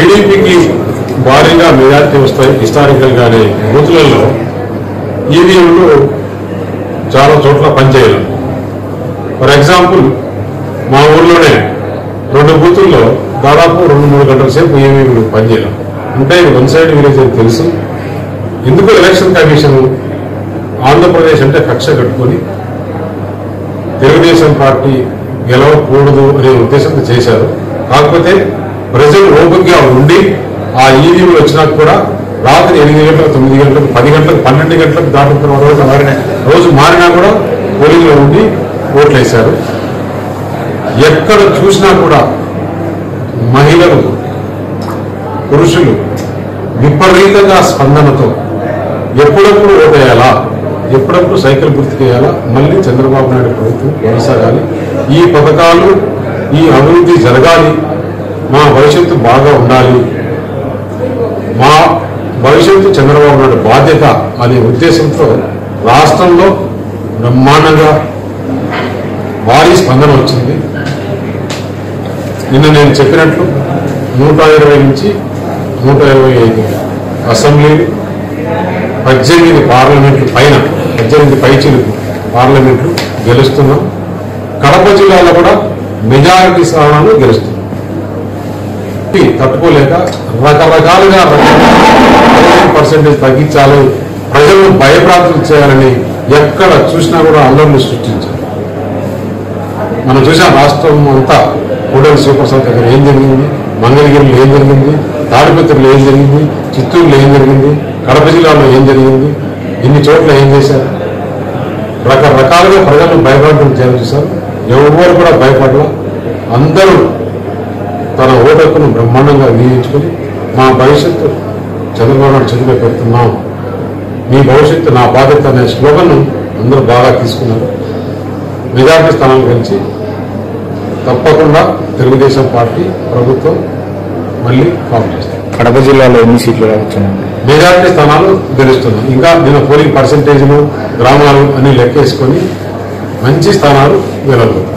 టీడీపీకి భారీగా మెజార్టీ వస్తాయి హిస్టారికల్ కానీ బూతులలో. ఈవీఎంలు చాలా చోట్ల పనిచేయాలి ఫర్ ఎగ్జాంపుల్ మా ఊర్లోనే రెండు బూతుల్లో దాదాపు రెండు మూడు గంటల సేపు ఈవీఎంలు పనిచేయాలి అంటే వన్ సైడ్ విలేజ్ అని తెలుసు. ఎందుకు ఎలక్షన్ కమిషన్ ఆంధ్రప్రదేశ్ అంటే కక్ష కట్టుకొని తెలుగుదేశం పార్టీ గెలవకూడదు అనే ఉద్దేశంతో చేశారు? కాకపోతే ప్రజలు ఓపెన్గా ఉండి ఆ ఈవీఎంలు వచ్చినా కూడా రాత్రి ఎనిమిది గంటలకు తొమ్మిది గంటలకు పది గంటలకు పన్నెండు గంటలకు దాటుతున్న రోజు మారిన రోజు మారినా కూడా పోలింగ్లో ఉండి ఓట్లు వేశారు. ఎక్కడ చూసినా కూడా మహిళలు పురుషులు విపరీతంగా స్పందనతో ఎప్పుడప్పుడు ఓటేయాలా ఎప్పుడప్పుడు సైకిల్ గుర్తుకేయాలా మళ్ళీ చంద్రబాబు నాయుడు ప్రభుత్వం కొనసాగాలి. ఈ పథకాలు ఈ అభివృద్ధి జరగాలి. మా భవిష్యత్తు బాగా ఉండాలి. మా భవిష్యత్తు చంద్రబాబు నాయుడు బాధ్యత అనే ఉద్దేశంతో రాష్ట్రంలో బ్రహ్మాండంగా భారీ స్పందన వచ్చింది. నిన్న నేను చెప్పినట్లు నూట ఇరవై నుంచి నూట ఇరవై ఐదు అసెంబ్లీలు పద్దెనిమిది పార్లమెంట్లు పైన పద్దెనిమిది పైచిలకు పార్లమెంట్లు గెలుస్తున్నాం. కడప జిల్లాలో కూడా మెజారిటీ స్థానాలు గెలుస్తున్నాం. తట్టుకోలేక రకరకాలుగా పర్సెంటేజ్ తగ్గించాలి. ప్రజలను భయప్రాంతం చేయాలని ఎక్కడ చూసినా కూడా అందరిని సృష్టించారు. మనం చూసాం రాష్ట్రం అంతా కోడేరు సూపర్ దగ్గర ఏం జరిగింది? మంగళగిరిలో ఏం జరిగింది? తాడిపత్రిలో ఏం జరిగింది? చిత్తూరులో ఏం జరిగింది? కడప జిల్లాలో ఏం జరిగింది? ఇన్ని చోట్ల ఏం చేశారు? రకరకాలుగా ప్రజలను భయపడటం చేయాలి చూశారు. ఎవరు కూడా భయపడాల. అందరూ తన ఓటకును బ్రహ్మాండంగా వినియోగించుకొని మా భవిష్యత్తు చంద్రబాబు చేతిలో పెడుతున్నాం. మీ భవిష్యత్తు నా బాధ్యత అనే స్లోగన్ అందరూ బాగా తీసుకున్నారు. మెజార్టీ స్థానాలు గెలిచి తప్పకుండా తెలుగుదేశం పార్టీ ప్రభుత్వం మళ్ళీ ఫామ్ చేస్తారు కడప జిల్లాలో ఎన్ని సీట్లు మెజారిటీ స్థానాలు గెలుస్తున్నాం. ఇంకా నేను పోలింగ్ పర్సంటేజ్లు గ్రామాలు అన్ని లెక్కేసుకొని మంచి స్థానాలు గెలవగలుగుతాం.